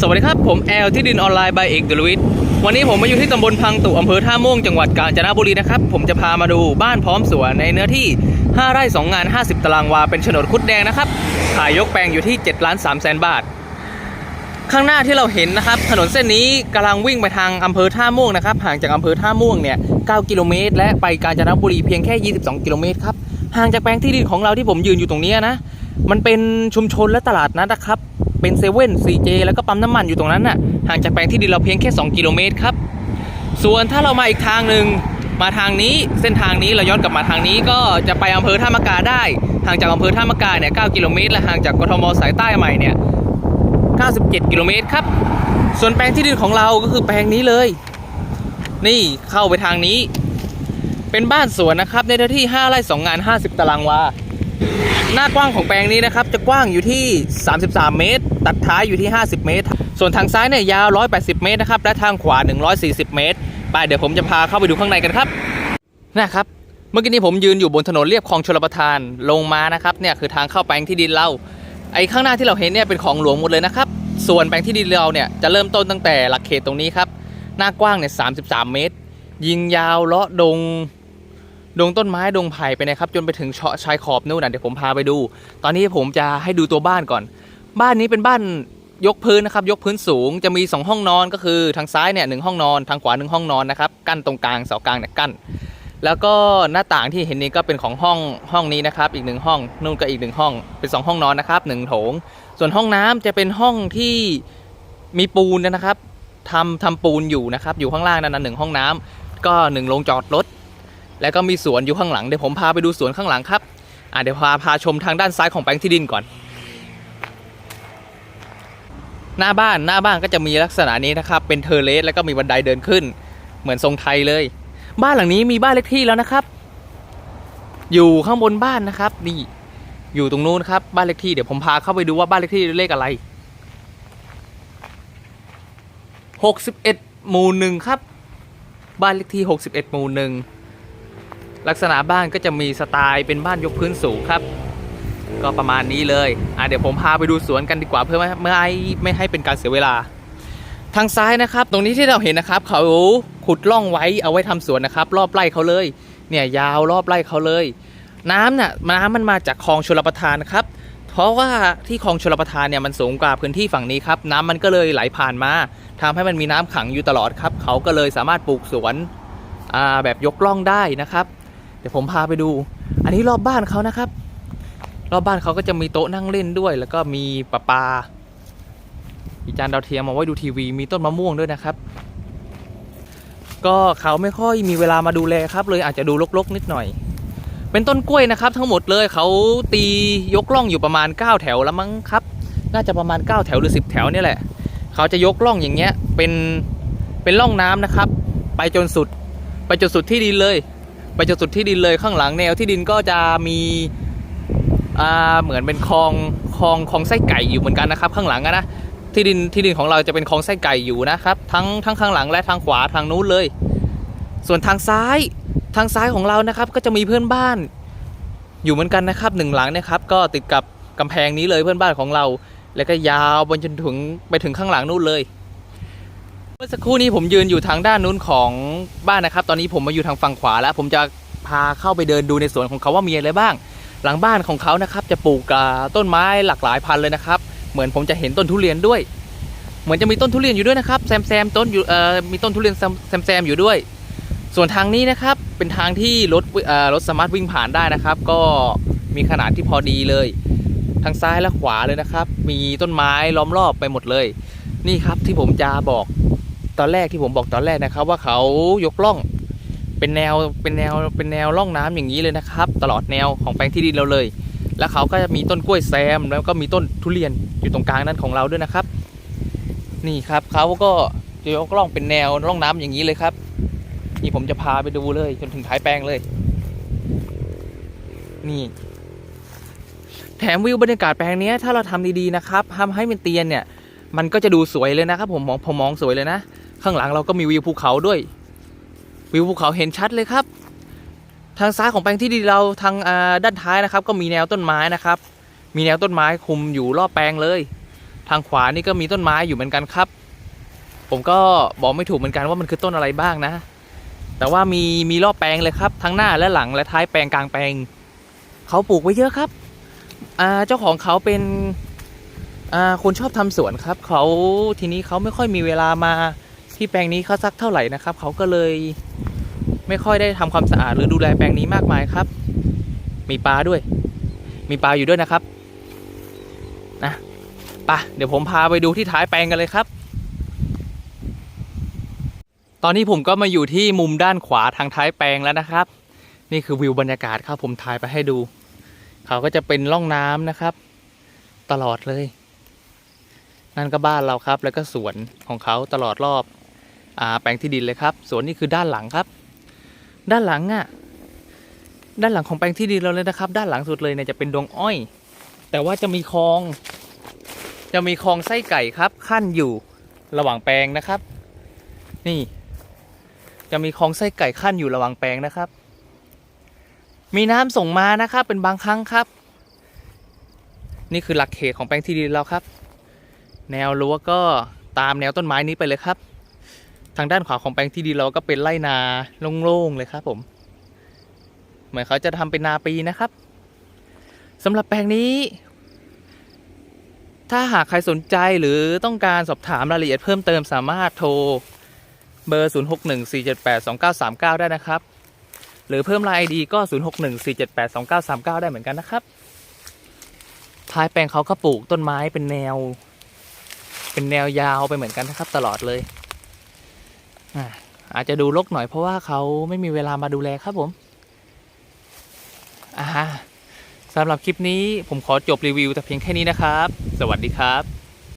สวัสดีครับ ผมแอลที่ดินออนไลน์บายเอกเดลวิทวันนี้ผมมาอยู่ที่ตำบลพังตุอำเภอท่าม่วงจังหวัดกาญจนบุรีนะครับ ผมจะพามาดูบ้านพร้อมสวนในเนื้อที่ 5 ไร่ 2 งาน 50 ตารางวา เป็นโฉนดคุดแดงนะครับ ขายยกแปลงอยู่ที่7ล้าน3แสนบาท ข้างหน้าที่เราเห็นนะครับ ถนนเส้นนี้กำลังวิ่งไปทางอำเภอท่าม่วงนะครับห่างจากอำเภอท่าม่วงเนี่ย9กิโลเมตรและไปกาญจนบุรีเพียงแค่ 22 กิโลเมตรครับห่างจากแปลงที่ดินของเราที่ผมยืนอยู่ตรงนี้นะมันเป็นชุมชนและตลาดนัดนะครับ เป็นเซเว่นซีเจแล้วก็ปั๊มน้ำมันอยู่ตรงนั้นน่ะห่างจากแปลงที่ดินเราเพียงแค่ 2 กิโลเมตรครับ ส่วนถ้าเรามาอีกทางหนึ่งมาทางนี้เส้นทางนี้เราย้อนกลับมาทางนี้ก็จะไปอำเภอท่ามะกาได้ ห่างจากอำเภอท่ามะกาเนี่ย9กิโลเมตรและห่างจากกทมสายใต้ใหม่เนี่ย97 กิโลเมตรครับ ส่วนแปลงที่ดินของเราก็คือแปลงนี้เลย นี่เข้าไปทางนี้ เป็นบ้านสวนนะครับในเนื้อที่ 5 ไร่ 2 งาน 50 ตารางวา หน้ากว้างของแปลงนี้นะครับ จะกว้างอยู่ที่ 33 เมตร ตัดท้ายอยู่ที่ 50 เมตร ส่วนทางซ้ายเนี่ยยาว 180 เมตรนะครับ และทางขวา 140 เมตร ไปเดี๋ยวผมจะพาเข้าไปดูข้างในกันครับ นะครับ เมื่อกี้นี้ผมยืนอยู่บนถนนเรียบคลองชลประทาน ลงมานะครับ เนี่ยคือทางเข้าแปลงที่ดินเรา ไอ้ข้างหน้าที่เราเห็นเนี่ยเป็นของหลวงหมดเลยนะครับ ส่วนแปลงที่ดินเราเนี่ยจะเริ่มต้นตั้งแต่หลักเขตตรงนี้ครับ หน้ากว้างเนี่ย 33 เมตร ยิงยาวเลาะดง ดงต้นไม้ดงไผ่ไปนะครับจนไปถึงเชาะชายขอบนู่นนะเดี๋ยวผมพาไปดู ตอนนี้ผมจะให้ดูตัวบ้านก่อน บ้านนี้เป็นบ้านยกพื้นนะครับยกพื้นสูงจะมี 2 ห้องนอนก็คือทางซ้ายเนี่ยหนึ่งห้องนอนทางขวาหนึ่งห้องนอนนะครับกั้นตรงกลางเสากลางเนี่ยกั้น แล้วก็หน้าต่างที่เห็นนี้ก็เป็นของห้องห้องนี้นะครับอีกหนึ่งห้องนู่นก็อีกหนึ่งห้องเป็นสองห้องนอนนะครับหนึ่งโถง ส่วนห้องน้ำจะเป็นห้องที่มีปูนนะครับทำทำปูนอยู่นะครับอยู่ข้างล่างนั่นหนึ่งห้องน้ำก็หนึ่งโรงจอดรถ แล้วก็มีสวนอยู่ข้างหลังเดี๋ยวผมพาไปดูสวนข้างหลังครับอ่าเดี๋ยวพาพาชมทางด้านซ้ายของแปลงที่ดินก่อน หน้าบ้านหน้าบ้านก็จะมีลักษณะนี้นะครับ เป็นเทอร์เลสแล้วก็มีบันไดเดินขึ้น เหมือนทรงไทยเลย บ้านหลังนี้มีบ้านเลขที่แล้วนะครับ อยู่ข้างบนบ้านนะครับ นี่ อยู่ตรงนู้นครับบ้านเลขที่เดี๋ยวผมพาเข้าไปดูว่าบ้านเลขที่เลขอะไรหกสิบเอ็ดหมู่หนึ่งครับ บ้านเลขที่หกสิบเอ็ดหมู่หนึ่ง ลักษณะบ้านก็จะมีสไตล์เป็นบ้านยกพื้นสูงครับ ก็ประมาณนี้เลยอะเดี๋ยวผมพาไปดูสวนกันดีกว่าเพื่อไม่ไม่ให้ไม่ให้เป็นการเสียเวลา ทางซ้ายนะครับ ตรงนี้ที่เราเห็นนะครับ เขาขุดร่องไว้เอาไว้ทำสวนนะครับ รอบไร่เขาเลย เนี่ยยาวรอบไร่เขาเลย น้ำน่ะน้ำมันมาจากคลองชลประทานครับเพราะว่าที่คลองชลประทานเนี่ยมันสูงกว่าพื้นที่ฝั่งนี้ครับน้ำมันก็เลยไหลผ่านมาทำให้มันมีน้ำขังอยู่ตลอดครับ เขาก็เลยสามารถปลูกสวนอ่าแบบยกร่องได้นะครับ เดี๋ยวผมพาไปดู อันนี้รอบบ้านเขานะครับ รอบบ้านเขาก็จะมีโต๊ะนั่งเล่นด้วย แล้วก็มีประปลามีจานดาวเทียมเอาไว้ดูทีวี มีต้นมะม่วงด้วยนะครับ ก็เขาไม่ค่อยมีเวลามาดูแลครับ เลยอาจจะดูรกๆนิดหน่อย เป็นต้นกล้วยนะครับ ทั้งหมดเลยเขาตียกล่องอยู่ประมาณ 9 แถวแล้วมั้งครับ น่าจะประมาณ 9 แถวหรือ 10 แถวเนี่ยแหละ เขาจะยกล่องอย่างเงี้ยเป็นเป็นร่องน้ำนะครับ ไปจนสุด ไปจนสุดที่ดินเลย ไปจนสุดที่ดินเลยข้างหลังแนวที่ดินก็จะมีเหมือนเป็นคลองคลองคลองไส้ไก่อยู่เหมือนกันนะครับ ข้างหลังนะที่ดินที่ดินของเราจะเป็นคลองไส้ไก่อยู่นะครับ ทั้งทั้งข้างหลังและทางขวาทางนู้นเลย ส่วนทางซ้ายทางซ้ายของเรานะครับ ก็จะมีเพื่อนบ้าน อยู่เหมือนกันนะครับหนึ่งหลังนะครับ ก็ติดกับกำแพงนี้เลยเพื่อนบ้านของเรา แล้วก็ยาวไปจนถึงไปถึงข้างหลังนู่นเลย เมื่อสักครู่นี้ผมยืนอยู่ทางด้านนู้นของบ้านนะครับ ตอนนี้ผมมาอยู่ทางฝั่งขวาแล้ว ผมจะพาเข้าไปเดินดูในสวนของเขาว่ามีอะไรบ้าง หลังบ้านของเขานะครับ จะปลูกต้นไม้หลากหลายพันธุ์เลยนะครับ เหมือนผมจะเห็นต้นทุเรียนด้วย เหมือนจะมีต้นทุเรียนอยู่ด้วยนะครับแซมแซมต้นอยู่เอ่อมีต้นทุเรียนแซมแซมแซมอยู่ด้วย ส่วนทางนี้นะครับเป็นทางที่รถเอ่อรถสามารถวิ่งผ่านได้นะครับ ก็มีขนาดที่พอดีเลย ทางซ้ายและขวาเลยนะครับ มีต้นไม้ล้อมรอบไปหมดเลย นี่ครับที่ผมจะบอก ตอนแรกที่ผมบอกตอนแรกนะครับ ว่าเขายกล่องเป็นแนวเป็นแนวเป็นแนวร่องน้ำอย่างนี้เลยนะครับ ตลอดแนวของแปลงที่ดินเราเลย แล้วเขาก็จะมีต้นกล้วยแซม แล้วก็มีต้นทุเรียนอยู่ตรงกลางนั้นของเราด้วยนะครับ นี่ครับเขาก็จะยกล่องเป็นแนวร่องน้ำอย่างนี้เลยครับนี่ผมจะพาไปดูเลย จนถึงท้ายแปลงเลย นี่ แถมวิวบรรยากาศแปลงนี้ถ้าเราทำดีๆนะครับทำให้เป็นเตียนเนี่ย มันก็จะดูสวยเลยนะครับ ผมมองผมมองสวยเลยนะ ข้างหลังเราก็มีวิวภูเขาด้วย วิวภูเขาเห็นชัดเลยครับ ทางซ้ายของแปลงที่ดีเราทางด้านท้ายนะครับ ก็มีแนวต้นไม้นะครับ มีแนวต้นไม้คุมอยู่รอบแปลงเลย ทางขวานี่ก็มีต้นไม้อยู่เหมือนกันครับ ผมก็บอกไม่ถูกเหมือนกันว่ามันคือต้นอะไรบ้างนะ แต่ว่ามีมีรอบแปลงเลยครับ ทั้งหน้าและหลังและท้ายแปลงกลางแปลงเขาปลูกไว้เยอะครับเจ้าของเขาเป็นคนชอบทำสวนครับเขาทีนี้เขาไม่ค่อยมีเวลามา ที่แปลงนี้เขาสักเท่าไหร่นะครับ เขาก็เลยไม่ค่อยได้ทำความสะอาดหรือดูแลแปลงนี้มากมายครับ มีปลาด้วย มีปลาอยู่ด้วยนะครับนะปะเดี๋ยวผมพาไปดูที่ท้ายแปลงกันเลยครับ ตอนนี้ผมก็มาอยู่ที่มุมด้านขวาทางท้ายแปลงแล้วนะครับ นี่คือวิวบรรยากาศครับผมถ่ายไปให้ดู เขาก็จะเป็นร่องน้ำนะครับ ตลอดเลย นั่นก็บ้านเราครับ แล้วก็สวนของเขาตลอดรอบ แปลงที่ดินเลยครับสวนนี่คือด้านหลังครับ ด้านหลังอะด้านหลังของแปลงที่ดินเราเลยนะครับ ด้านหลังสุดเลยเนี่ยจะเป็นดงอ้อย แต่ว่าจะมีคลอง จะมีคลองไส้ไก่ครับขั้นอยู่ระหว่างแปลงนะครับ นี่ จะมีคลองไส้ไก่ขั้นอยู่ระหว่างแปลงนะครับ มีน้ำส่งมานะครับ เป็นบางครั้งครับ นี่คือหลักเขตของแปลงที่ดินเราครับ แนวรั้วก็ตามแนวต้นไม้นี้ไปเลยครับ ทางด้านขวาของแปลงที่ดินเราก็เป็นไรนาโล่งๆเลยครับผม เหมือนเขาจะทำเป็นนาปีนะครับสำหรับแปลงนี้ ถ้าหากใครสนใจหรือต้องการสอบถามรายละเอียดเพิ่มเติมสามารถโทรเบอร์ 0614782939 ได้นะครับ หรือเพิ่มไลน์ ID ก็ 0614782939 ได้เหมือนกันนะครับ ท้ายแปลงเขาก็ปลูกต้นไม้เป็นแนว เป็นแนวยาวไปเหมือนกันนะครับตลอดเลย อาจจะดูรกหน่อยเพราะว่าเขาไม่มีเวลามาดูแลครับผมสำหรับคลิปนี้ผมขอจบรีวิวแต่เพียงแค่นี้นะครับ สวัสดีครับ